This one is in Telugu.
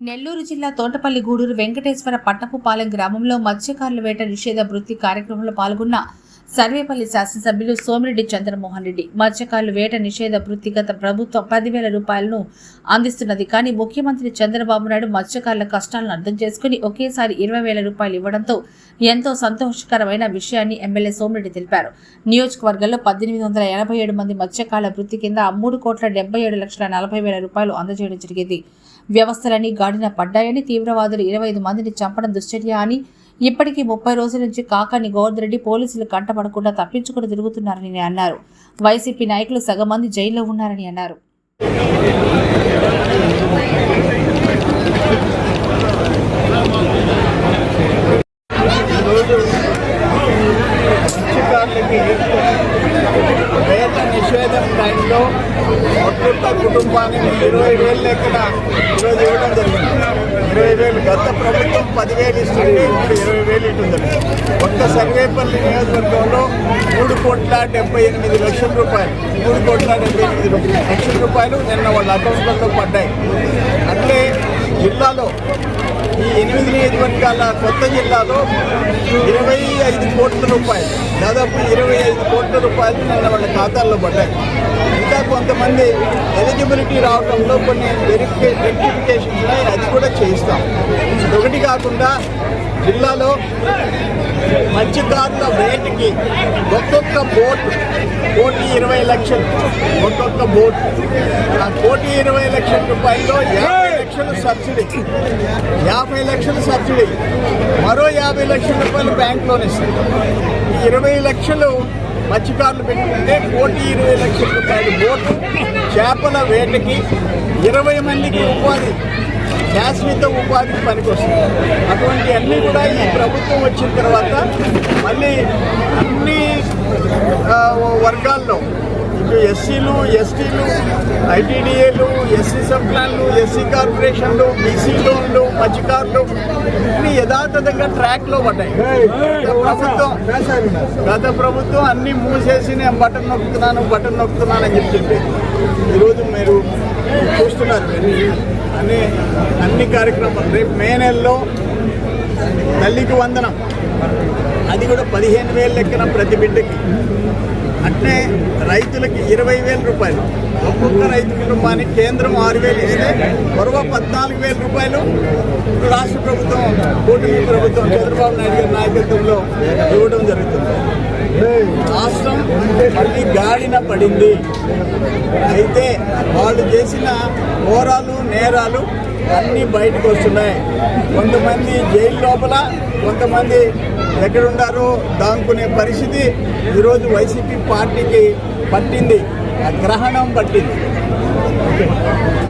నెల్లూరు జిల్లా తోటపల్లి గూడూరు వెంకటేశ్వర పట్టపుపాలెం గ్రామంలో మత్స్యకారుల వేట నిషేధ వృత్తి కార్యక్రమంలో పాల్గొన్న సర్వేపల్లి శాసనసభ్యులు సోమిరెడ్డి చంద్రమోహన్ రెడ్డి. మత్స్యకారుల వేట నిషేధ వృత్తి గత ప్రభుత్వం పదివేల రూపాయలను అందిస్తున్నది. కానీ ముఖ్యమంత్రి చంద్రబాబు నాయుడు మత్స్యకారుల కష్టాలను అర్థం చేసుకుని ఒకేసారి ఇరవై వేల రూపాయలు ఇవ్వడంతో ఎంతో సంతోషకరమైన విషయాన్ని ఎమ్మెల్యే సోమిరెడ్డి తెలిపారు. నియోజకవర్గంలో పద్దెనిమిది వందల ఎనభై ఏడు మంది మత్స్యకారుల వృత్తి కింద మూడు కోట్ల డెబ్బై ఏడు లక్షల నలభై వేల రూపాయలు అందజేయడం జరిగింది. వ్యవస్థలన్నీ గాడిన పడ్డాయని తీవ్రవాదులు ఇరవై ఐదు మందిని చంపడం దుశ్చర్య అని ఇప్పటికీ ముప్పై రోజుల నుంచి కాకాని గోవర్ధరెడ్డి పోలీసులు కంటపడకుండా తప్పించుకుని తిరుగుతున్నారని అన్నారు. వైసీపీ నాయకులు సగం మంది జైల్లో ఉన్నారని అన్నారు. నిషేధం టైంలో ఒక్కొక్క కుటుంబానికి ఇరవై వేలు లెక్కన ఈరోజు ఇవ్వడం జరిగింది. ఇరవై వేలు గత ప్రభుత్వం పదివేలు ఇస్తుంది ఇప్పుడు ఇరవై వేలు ఇటుందండి ఒక్క సర్వేపల్లి నియోజకవర్గంలో మూడు కోట్ల డెబ్బై ఎనిమిది లక్షల రూపాయలు మూడు కోట్ల డెబ్బై ఎనిమిది లక్షల రూపాయలు నిన్న వాళ్ళ అకౌంట్లలో పడ్డాయి. అట్లే జిల్లాలో ఈ ఎనిమిది నియోజకవర్గాల కొత్త జిల్లాలో ఇరవై ఐదు కోట్ల రూపాయలు దాదాపు ఇరవై ఐదు కోట్ల రూపాయలు నిన్న వాళ్ళ ఖాతాల్లో పడ్డాయి. కొంతమంది ఎలిజిబిలిటీ రావడంలో కొన్ని వెరిఫికే వెరిఫికేషన్స్ ఉన్నాయి. అది కూడా చేయిస్తాం. ఒకటి కాకుండా జిల్లాలో మత్స్యకారుల వేటకి ఒక్కొక్క బోట్ కోటి ఇరవై లక్షలు. ఒక్కొక్క బోట్. ఆ కోటి ఇరవై లక్షల రూపాయల్లో యాభై లక్షలు సబ్సిడీ. యాభై లక్షలు సబ్సిడీ. మరో యాభై లక్షల రూపాయలు బ్యాంక్ లోన్ ఇస్తుంది ఈ ఇరవై లక్షలు మత్స్యకారులు పెట్టుకుంటే కోటి ఇరవై లక్షల రూపాయలు బోటు చేపల వేటకి ఇరవై మందికి ఉపాధి శాశ్వత ఉపాధికి పనికొస్తుంది. అటువంటి అన్నీ కూడా ఈ ప్రభుత్వం వచ్చిన తర్వాత మళ్ళీ అన్ని వర్గాల్లో ఇప్పుడు ఎస్సీలు ఎస్టీలు ఐటీడీఏలు ఎస్సీ సబ్ ప్లాన్లు ఎస్సీ కార్పొరేషన్లు బీసీ లోన్లు మత్స్యకారులు అన్ని యథాతథంగా ట్రాక్లో పడ్డాయి. గత ప్రభుత్వం గత ప్రభుత్వం అన్ని మూసేసి నేను బటన్ నొక్కుతున్నాను బటన్ నొక్కుతున్నాను అని చెప్పి ఈరోజు మీరు చూస్తున్నారు మీరు. అన్ని అన్ని కార్యక్రమాలు. రేపు మే నెలలో తల్లికి వందనం. అది కూడా పదిహేను వేలు లెక్కన ప్రతి బిడ్డకి. అంటే రైతులకి ఇరవై వేల రూపాయలు. ఒక్కొక్క రైతు కుటుంబానికి కేంద్రం ఆరు వేలు ఇస్తే మరొక పద్నాలుగు వేల రూపాయలు రాష్ట్ర ప్రభుత్వం కూటమి ప్రభుత్వం చంద్రబాబు నాయుడు గారి నాయకత్వంలో ఇవ్వడం జరుగుతుంది. రాష్ట్రం మళ్ళీ గాడిన పడింది. అయితే వాళ్ళు చేసిన ఘోరాలు నేరాలు అన్నీ బయటకు వస్తున్నాయి. కొంతమంది జైలు లోపల కొంతమంది ఎక్కడున్నారో దాంకునే పరిస్థితి ఈరోజు వైసీపీ పార్టీకి పట్టింది. గ్రహణం పట్టింది.